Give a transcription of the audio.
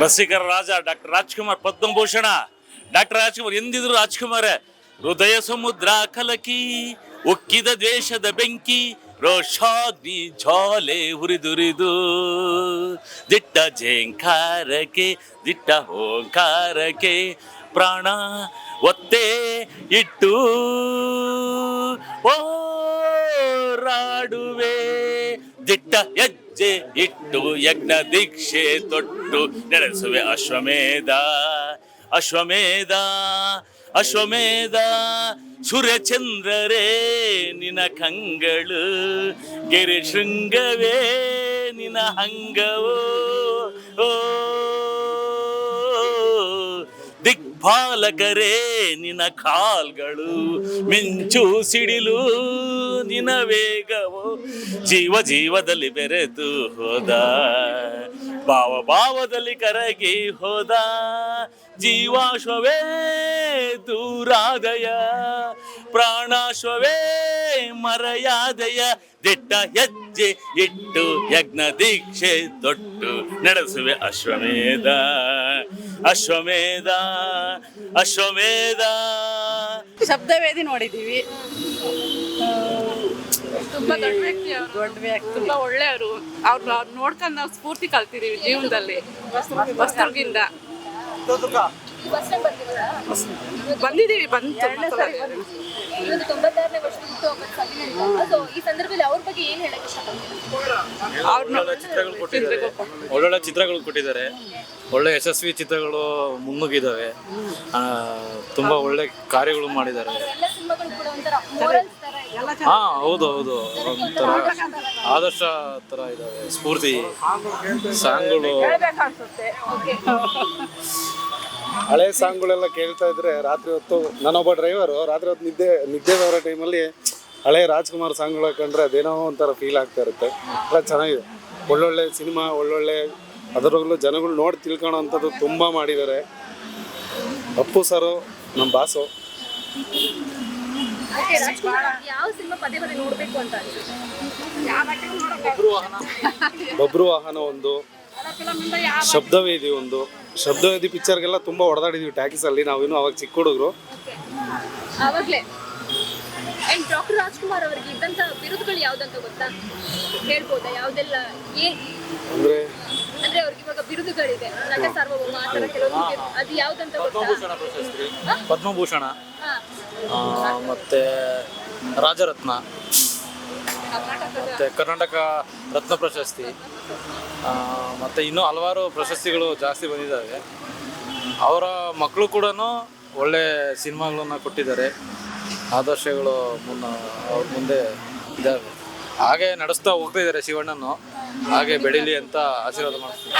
ರಸಿಕರ ರಾಜ doctor Rajkumar Padma Bhushan. Doctor Rajkumar ಎಂದಿದ್ರು ರಾಜ್ಕುಮಾರ? ಹೃದಯ ಸಮುದ್ರ ಕಲಕಿ, ಉಕ್ಕಿದ ದ್ವೇಷದ ಬೆಂಕಿ, ರೋಷಾಗ್ನಿ ಜ್ವಾಲೆ ಹುರಿದುರಿದು. ದಿಟ್ಟ ಜೇಂಕಾರಕ್ಕೆ, ದಿಟ್ಟ ಹೋಂಕಾರಕೆ ಪ್ರಾಣ ಒತ್ತೆ ಇಟ್ಟು ಓರಾಡುವೆ ದಿಟ್ಟ ಹೆಜ್ಜೆ ಇಟ್ಟು ಯಜ್ಞ ದೀಕ್ಷೆ ತೊಟ್ಟು ನಡೆಸುವೆ ಅಶ್ವಮೇಧ ಅಶ್ವಮೇಧ ಅಶ್ವಮೇಧ. ಸೂರ್ಯಚಂದ್ರರೇ ನಿನ ಕಂಗಳು, ಗೆರೆ ಶೃಂಗವೇ ನಿನ ಹಂಗವೋ ದಿಗ್ಪಾಲಕರೇ ನಿನ್ನ ಕಾಲ್ಗಳು ಮಿಂಚು ಸಿಡಿಲು ನಿನ ವೇಗವು ಜೀವ ಜೀವದಲ್ಲಿ ಬೆರೆತು ಹೋದ. ಭಾವ ಭಾವದಲ್ಲಿ ಕರಗಿ ಹೋದ. ಜೀವಾಶ್ವವೇ ದೂರಾದಯ, ಪ್ರಾಣಾಶ್ವವೇ ಮರೆಯಾದಯ. ದಿಟ್ಟ ಹೆಜ್ಜೆ ಇಟ್ಟು ಯಜ್ಞ ದೀಕ್ಷೆ ತೊಟ್ಟು ನಡೆಸುವೆ ಅಶ್ವಮೇಧ. ಅಶ್ವಮೇಧ ಅಶ್ವಮೇಧ. ಶಬ್ದವೇದಿ ನೋಡಿದೀವಿ ತುಂಬಾ ದೊಡ್ಡ ವ್ಯಕ್ತಿ ಅವರು. ದೊಡ್ಡ ವ್ಯಕ್ತಿ. ತುಂಬಾ ಒಳ್ಳೆಯವರು. ಅವ್ರನ್ನ ನೋಡ್ಕೊಂಡು ನಾವು ಸ್ಫೂರ್ತಿ ಕಲ್ತಿದೀವಿ ಜೀವನದಲ್ಲಿ. ಹೊಸದುರ್ಗಿಂದ ಬಂದಿದೀವಿ ಬಂತು ಇವತ್ತು ತೊಂಬತ್ತಾರನೇ ವರ್ಷದ ಹುಟ್ಟುಹಬ್ಬದ ಸಭೆ ಸೊ ಈ ಸಂದರ್ಭದಲ್ಲಿ ಅವ್ರ ಬಗ್ಗೆ ಏನ್ ಇಷ್ಟಪಡ್ತೀರಾ? ಚಿತ್ರಗಳು ಕೊಟ್ಟಿದ್ದಾರೆ. ಒಳ್ಳೊಳ್ಳೆ ಚಿತ್ರಗಳು ಕೊಟ್ಟಿದ್ದಾರೆ. ಒಳ್ಳೆ ಯಶಸ್ವಿ ಚಿತ್ರಗಳು ಮುನ್ನುಗ್ಗಿದ್ದಾವೆ. ತುಂಬಾ ಒಳ್ಳೆ ಕಾರ್ಯಗಳು ಮಾಡಿದ್ದಾರೆ. ಎಲ್ಲ ಸಿನಿಮಾಗಳು ಕೂಡ ಒಂಥರ morals ತರ ಇದೆ. ಹಾ ಹೌದು ಹೌದು. ಒಂಥರ ಆದರ್ಶ ತರ ಇದಾವೆ ಸ್ಫೂರ್ತಿ ಸಾಂಗ್ಗಳು. ಹಳೆ ಸಾಂಗ್ಗಳೆಲ್ಲ ಕೇಳ್ತಾ ಇದ್ರೆ ರಾತ್ರಿ ಹೊತ್ತು ನಾನೊಬ್ಬ ಡ್ರೈವರು ರಾತ್ರಿ ಹೊತ್ತು ನಿದ್ದೆ ನಿದ್ದೆ ಬರೋ ಟೈಮಲ್ಲಿ ಹಳೆ ರಾಜ್ಕುಮಾರ್ ಸಾಂಗ್ಗಳು ಕಂಡ್ರೆ ಅದೇನೋ ಒಂಥರ ಫೀಲ್ ಆಗ್ತಾ ಇರುತ್ತೆ. ಎಲ್ಲ ಚೆನ್ನಾಗಿದೆ. ಒಳ್ಳೊಳ್ಳೆ ಸಿನಿಮಾ ಒಳ್ಳೊಳ್ಳೆ ಅದರಲ್ಲೂ ಜನಗಳು ನೋಡಿ ತಿಳ್ಕೊಳ್ಳೋ ಅಂಥದ್ದು ತುಂಬ ಮಾಡಿದ್ದಾರೆ. ಅಪ್ಪು ಸರು ನಮ್ಮ ಬಾಸು. Okay, ರಾಜ್ಕುಮಾರ್ ಅವ್ರು ಯಾವ ಸಿನಿಮಾ ಪದೇ ಪದೇ ನೋಡ್ಬೇಕು ಅಂತ ಅನ್ಸುತ್ತೆ? ಬಬ್ರು ವಾಹನ. ಒಂದು ಶಬ್ದವೇದಿ ಒಂದು. ಶಬ್ದವೇದಿ ಪಿಕ್ಚರ್ಗೆಲ್ಲ ತುಂಬ ಹೊಡೆದಾಡಿದ್ವಿ ಟ್ಯಾಕಿಸಲ್ಲಿ ನಾವಿನ್ನೂ ಅವಾಗ ಚಿಕ್ಕ ಹುಡುಗರು. ಅಂಡ್ ಡಾಕ್ಟರ್ ರಾಜ್ಕುಮಾರ್ ಅವರಿಗೆ ಇದ್ದಂತ ಬಿರುದುಗಳು ಯಾವ್ದಂತ ಗೊತ್ತಾ? ಹೇಳ್ಬೋದಾ? ಯಾವ್ದೆಲ್ಲ ಏನ್ ಅಂದರೆ ಅಂದ್ರೆ ಅವ್ರಿಗೆ ಇವಾಗ ಬಿರುದುಗಳಿದೆ. ನಟ ಸಾರ್ವಭೌಮ ಆ ತರ ಕೆಲವೊಂದು ಅದು ಯಾವ್ದಂತ ಗೊತ್ತಾ? ಪ್ರಶಸ್ತಿ. ಪದ್ಮಭೂಷಣ. ಹಾ. ಆ, ಮತ್ತೆ ರಾಜರತ್ನ. ಮತ್ತೆ ಕರ್ನಾಟಕ ರತ್ನ ಪ್ರಶಸ್ತಿ. ಆ, ಮತ್ತೆ ಇನ್ನೂ ಹಲವಾರು ಪ್ರಶಸ್ತಿಗಳು ಜಾಸ್ತಿ ಬಂದಿದ್ದಾವೆ. ಅವರ ಮಕ್ಕಳು ಕೂಡ ಒಳ್ಳೆ ಸಿನಿಮಾಗಳನ್ನ ಕೊಟ್ಟಿದ್ದಾರೆ. ಆದರ್ಶಗಳು ಮುನ್ನ, ಅವ್ರ ಮುಂದೆ ಇದ್ದಾವೆ ಹಾಗೆ ನಡೆಸ್ತಾ ಹೋಗ್ತಾ ಇದ್ದಾರೆ ಶಿವಣ್ಣನು ಹಾಗೆ ಬೆಳೀಲಿ ಅಂತ ಆಶೀರ್ವಾದ ಮಾಡ್ತೀನಿ.